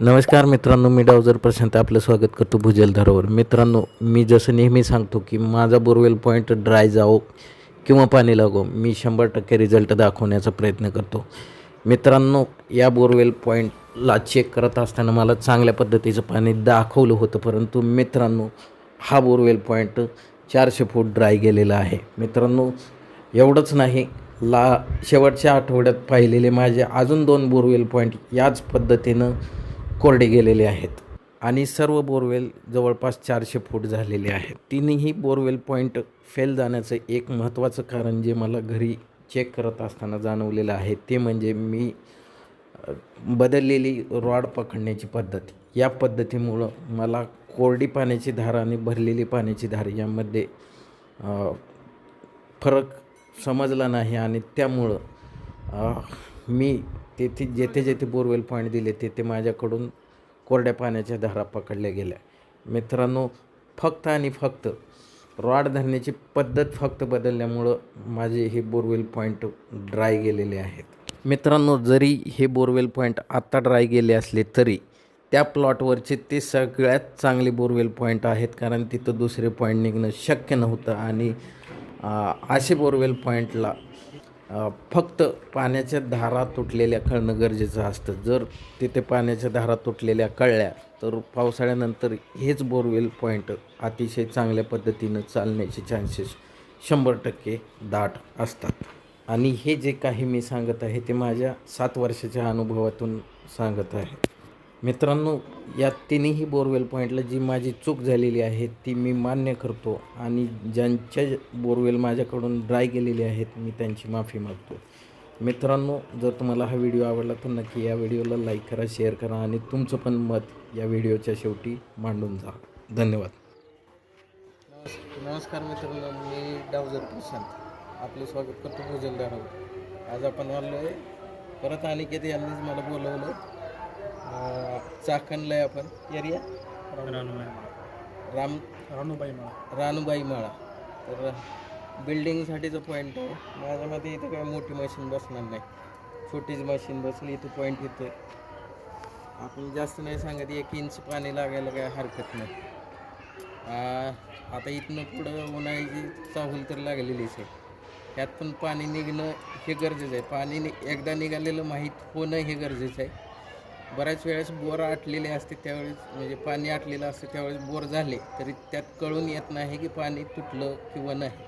नमस्कार मित्रांनो मी डावजर प्रशांत आपलं स्वागत करतो भुजलधारावर मित्रांनो मी जसं नेहमी सांगतो की माझा बोरवेल पॉईंट ड्राय जावो किंवा पाणी लागो मी शंभर टक्के रिझल्ट दाखवण्याचा प्रयत्न करतो. मित्रांनो या बोरवेल पॉईंटला चेक करत असताना मला चांगल्या पद्धतीचं पाणी दाखवलं होतं परंतु मित्रांनो हा बोरवेल पॉईंट चारशे फूट ड्राय गेलेला आहे. मित्रांनो एवढंच नाही ला शेवटच्या आठवड्यात पाहिलेले माझे अजून दोन बोरवेल पॉईंट याच पद्धतीनं कोरडे गेलेले आहेत. आणि सर्व बोरवेल जवळपास चारशे फूट झालेले आहेत. तिन्ही बोरवेल पॉईंट फेल जाण्याचं एक महत्त्वाचं कारण जे मला घरी चेक करत असताना जाणवलेलं आहे ते म्हणजे मी बदललेली रॉड पकडण्याची पद्धत. या पद्धतीमुळं मला कोरडी पाण्याची धार आणि भरलेली पाण्याची धार यामध्ये फरक समजला नाही आणि त्यामुळं मी तेथे जेथे जेथे बोरवेल पॉईंट दिले तेथे माझ्याकडून कोरड्या पाण्याच्या धारा पकडल्या गेल्या. मित्रांनो फक्त आणि फक्त रॉड धरण्याची पद्धत फक्त बदलल्यामुळं माझे हे बोरवेल पॉईंट ड्राय गेलेले आहेत. मित्रांनो जरी हे बोरवेल पॉईंट आत्ता ड्राय गेले असले तरी त्या प्लॉटवरचे ते सगळ्यात चांगले बोरवेल पॉईंट आहेत कारण तिथं दुसरे पॉईंट निघणं शक्य नव्हतं. आणि असे बोरवेल पॉईंटला फक्त पाण्याच्या धारा तुटलेल्या कळणं गरजेचं असतं. जर तिथे पाण्याच्या धारा तुटलेल्या कळल्या तर पावसाळ्यानंतर हेच बोरवेल पॉईंट अतिशय चांगल्या पद्धतीनं चालण्याचे चान्सेस शंभर टक्के दाट असतात. आणि हे जे काही मी सांगत आहे ते माझ्या सात वर्षाच्या अनुभवातून सांगत आहे. मित्रांनो या तिन्ही बोरवेल पॉईंटला जी माझी चूक झालेली आहे ती मी मान्य करतो आणि ज्यांच्या बोरवेल माझ्याकडून ड्राय गेलेले आहेत मी त्यांची माफी मागतो. मित्रांनो जर तुम्हाला हा व्हिडिओ आवडला तर नक्की या व्हिडिओला लाईक करा शेअर करा आणि तुमचं पण मत या व्हिडिओच्या शेवटी मांडून जा. धन्यवाद. नमस्कार मित्रांनो मी डावजर प्रशांत. आपलं स्वागत करतो भोजनदारावर आज आपण आलो आहे परत अनिकेत यांनीच मला बोलवलं. चाकणला आहे आपण. एरिया? राम रानूबाई मला रानूबाई माळा. तर बिल्डिंगसाठीचं पॉईंट आहे माझ्या मते इथं काय मोठी मशीन बसणार नाही. छोटीच मशीन बसली इथं पॉईंट इथं आपण जास्त नाही सांगत एक इंच पाणी लागायला काय हरकत नाही. आ, आता इथनं पुढं उन्हाळ्याची चाहूल तर लागलेलीच आहे. त्यात पण पाणी निघणं हे गरजेचं आहे. पाणी नि एकदा निघालेलं माहीत होणं हे गरजेचं आहे. बऱ्याच वेळेस बोर आटलेले असते त्यावेळेस म्हणजे पाणी आटलेलं असते त्यावेळेस बोर झाले तरी त्यात कळून येत नाही की पाणी तुटलं किंवा नाही.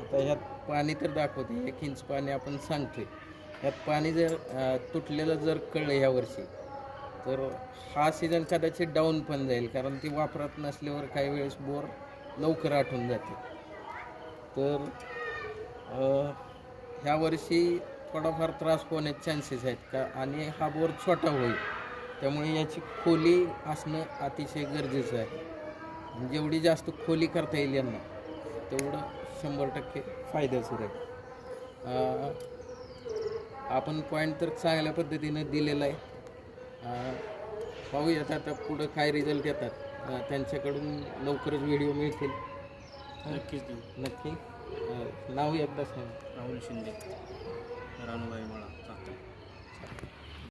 आता ह्यात पाणी तर दाखवते एक इंच पाणी आपण सांगतोय. ह्यात पाणी जर तुटलेलं जर कळलं ह्यावर्षी तर हा सीझन कदाचित डाऊन पण जाईल कारण ती वापरात नसल्यावर काही वेळेस बोर लवकर आटून जाते. तर ह्या वर्षी थोडाफार त्रास होण्याचे चान्सेस आहेत का? आणि हा बोर छोटा होईल. त्यामुळे याची खोली असणं अतिशय गरजेचं आहे. जेवढी जास्त खोली करता येईल यांना तेवढं शंभर टक्के फायद्याचं राहील. आपण पॉईंट तर चांगल्या पद्धतीनं दिलेला आहे. पाहूयात आता पुढं काय रिझल्ट येतात. त्यांच्याकडून लवकरच व्हिडिओ मिळतील. नक्कीच नक्की. नाव एकदा सांग. राहुल शिंदे. रानूबाई मळा. चाकण